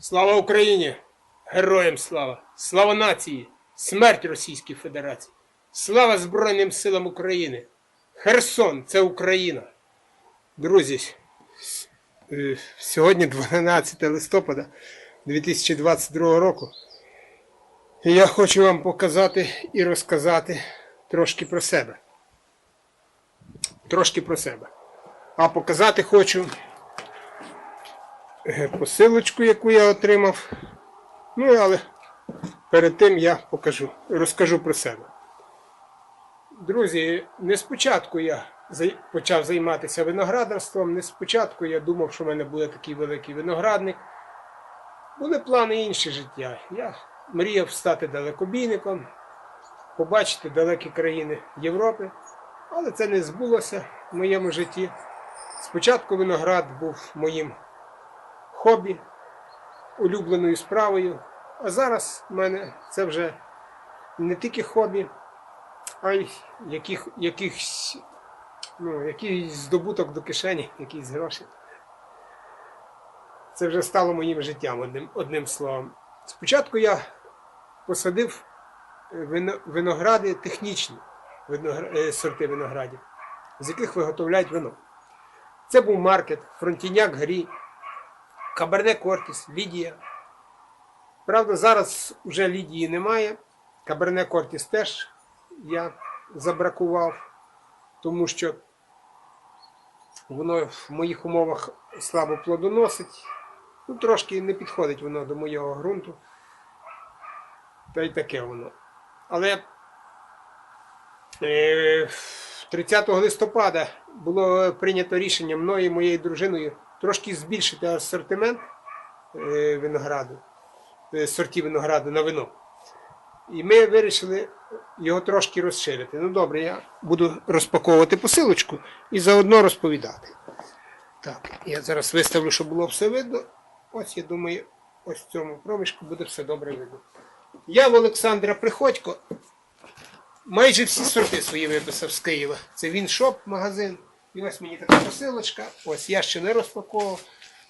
Слава Україні! Героям слава! Слава нації! Смерть Російській Федерації! Слава Збройним силам України! Херсон це Україна! Друзі, е, сьогодні 12 листопада 2022 року. І я хочу вам показати і розказати трошки про себе. Трошки про себе. А показати хочу посилочку, яку я отримав. Ну, але перед тим я покажу, розкажу про себе. Друзі, не спочатку я почав займатися виноградарством, не спочатку я думав, що в мене буде такий великий виноградник. Були плани інші життя. Я мріяв стати далекобійником, побачити далекі країни Європи, але це не збулося в моєму житті. Спочатку виноград був моїм хобі, улюбленою справою, а зараз в мене це вже не тільки хобі, а й яких, якихось, ну, якийсь здобуток до кишені, якісь гроші. Це вже стало моїм життям, одним, одним словом. Спочатку я посадив виногради технічні е, сорти виноградів, з яких виготовляють вино. Це був маркет, фронтіняк грі, Каберне Кортіс, Лідія. Правда, зараз вже Лідії немає. Каберне Кортіс теж я забракував, тому що воно в моїх умовах слабо плодоносить. Ну, трошки не підходить воно до моєго ґрунту. Та й таке воно. Але е, 30 листопада було прийнято рішення мною і моєю дружиною трошки збільшити асортимент е, винограду, е, сортів винограду на вино. І ми вирішили його трошки розширити. Ну добре, я буду розпаковувати посилочку і заодно розповідати. Так, я зараз виставлю, щоб було все видно. Ось я думаю, ось в цьому проміжку буде все добре видно. Я в Олександра Приходько майже всі сорти свої виписав з Києва. Це Віншоп магазин. І ось мені така посилочка. Ось я ще не розпаковував.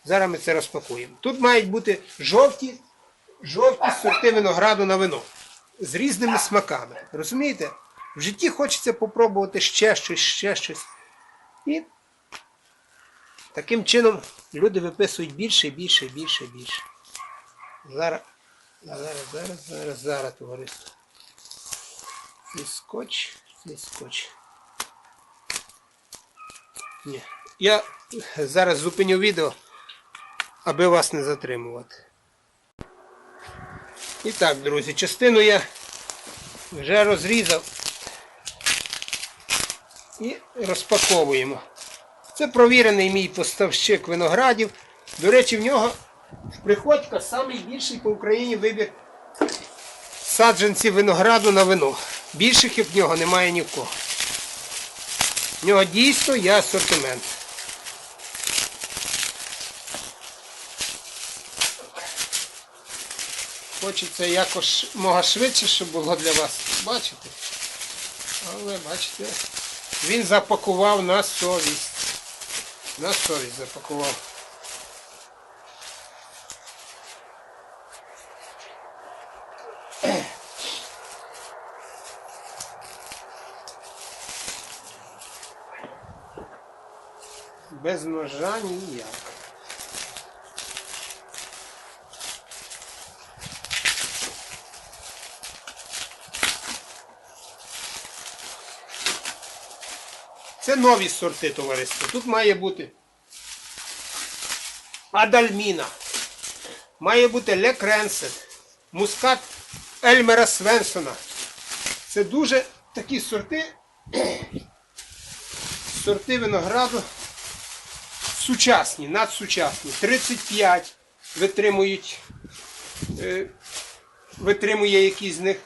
Зараз ми це розпакуємо. Тут мають бути жовті, жовті сорти винограду на вино з різними смаками. Розумієте? В житті хочеться попробувати ще щось, ще щось. І таким чином люди виписують більше, більше, більше, більше. Зараз, зараз, зараз, зараз, зараз, товариство. Цей скотч, цей скотч. Ні. Я зараз зупиню відео, аби вас не затримувати. І так, друзі, частину я вже розрізав і розпаковуємо. Це провірений мій поставщик виноградів. До речі, в нього в Приходька найбільший по Україні вибір саджанців винограду на вино. Більших як в нього немає ні в кого. В нього дійсно є асортимент. Хочеться якось мога швидше, щоб було для вас бачите. Але бачите, він запакував на совість. На совість запакував. Без ножа ніяк. Це нові сорти товариство. Тут має бути Адальміна, має бути Лекренсет, мускат Ельмера Свенсона. Це дуже такі сорти, сорти винограду сучасні, надсучасні. 35 витримують, е, витримує якісь з них.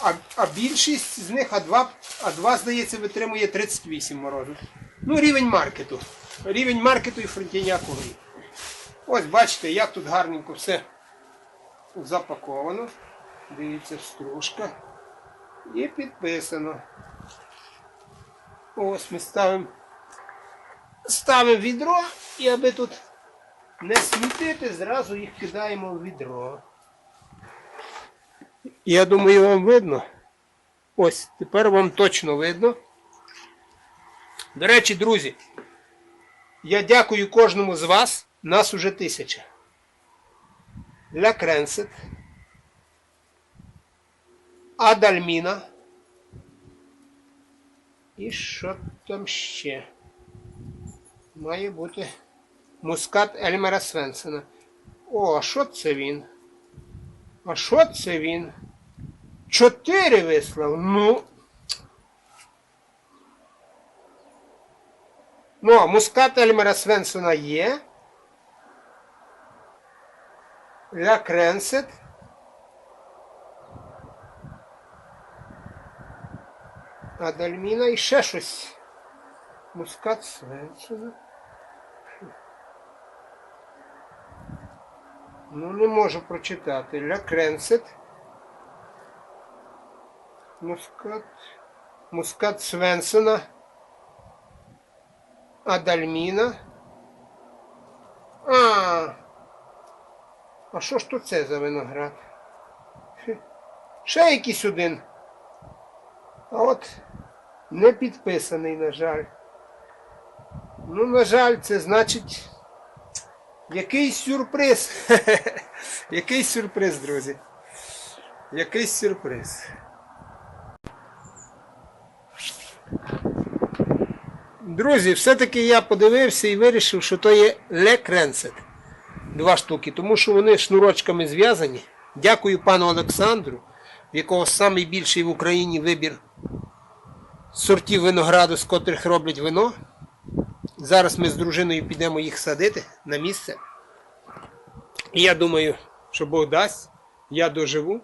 А, а більшість з них, а два, а два, здається, витримує 38 морозу. Ну, рівень маркету. Рівень маркету і фронтіняку. Ось бачите, як тут гарненько все запаковано. Дивіться, стружка. І підписано. Ось ми ставимо ставимо відро і аби тут не смітити, зразу їх кидаємо в відро. Я думаю, вам видно. Ось, тепер вам точно видно. До речі, друзі, я дякую кожному з вас. Нас уже тисяча. Ля Кренсет. Адальміна. І що там ще? Має бути мускат Ельмера Свенсена. О, а що це він? А що це він? Чотири вислав. Ну. Ну, мускат Ельмера Свенсона є. Ля Кренсет. Адальміна і ще щось. Мускат Свенсона. Ну, не можу прочитати. Ля Кренсет. Мускат. Мускат Свенсона. Адальміна. А. А що ж то це за виноград? Ще якийсь один. А от не підписаний, на жаль. Ну, на жаль, це значить якийсь сюрприз. Якийсь сюрприз, друзі. Якийсь сюрприз. Друзі, все-таки я подивився і вирішив, що то є Ле Кренсет. Два штуки, тому що вони шнурочками зв'язані. Дякую пану Олександру, в якого найбільший в Україні вибір сортів винограду, з котрих роблять вино. Зараз ми з дружиною підемо їх садити на місце. І я думаю, що Бог дасть, я доживу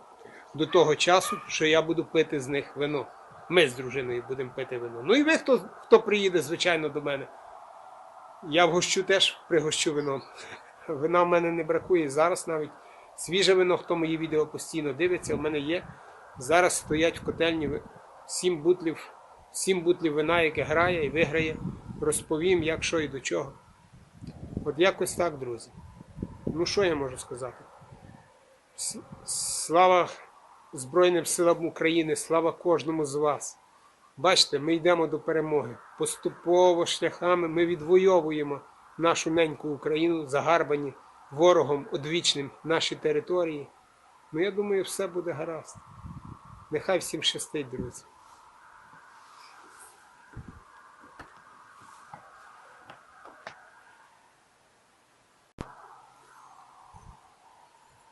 до того часу, що я буду пити з них вино. Ми з дружиною будемо пити вино. Ну і ви, хто, хто приїде, звичайно, до мене. Я вгощу теж пригощу вином. Вина в мене не бракує. Зараз навіть свіже вино, хто мої відео постійно дивиться, в мене є. Зараз стоять в котельні 7 бутлів, 7 бутлів вина, яке грає і виграє. Розповім, як що і до чого. От якось так, друзі. Ну, що я можу сказати? Слава Збройним силам України, слава кожному з вас. Бачите, ми йдемо до перемоги. Поступово шляхами ми відвоюємо нашу неньку Україну, загарбані ворогом одвічним наші території. Ну, я думаю, все буде гаразд. Нехай всім щастить, друзі.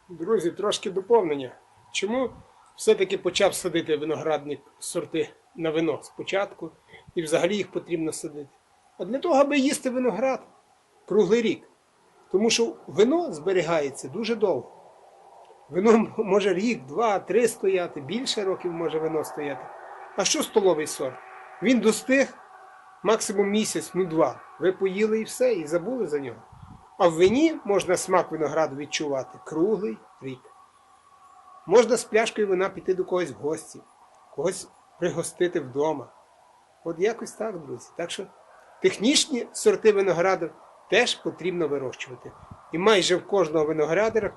Друзі, трошки доповнення. Чому все-таки почав садити виноградник сорти на вино спочатку, і взагалі їх потрібно садити? А для того, аби їсти виноград круглий рік. Тому що вино зберігається дуже довго. Вино може рік, два, три стояти, більше років може вино стояти. А що столовий сорт? Він достиг максимум місяць, ну два. Ви поїли і все, і забули за нього. А в вині можна смак винограду відчувати круглий рік. Можна з пляшкою вина піти до когось в гості, когось пригостити вдома. От якось так, друзі. Так що технічні сорти винограду теж потрібно вирощувати. І майже в кожного виноградаря,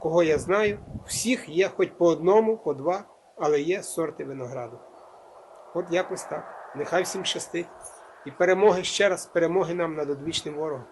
кого я знаю, всіх є хоч по одному, по два, але є сорти винограду. От якось так. Нехай всім щастить. І перемоги ще раз, перемоги нам над одвічним ворогом.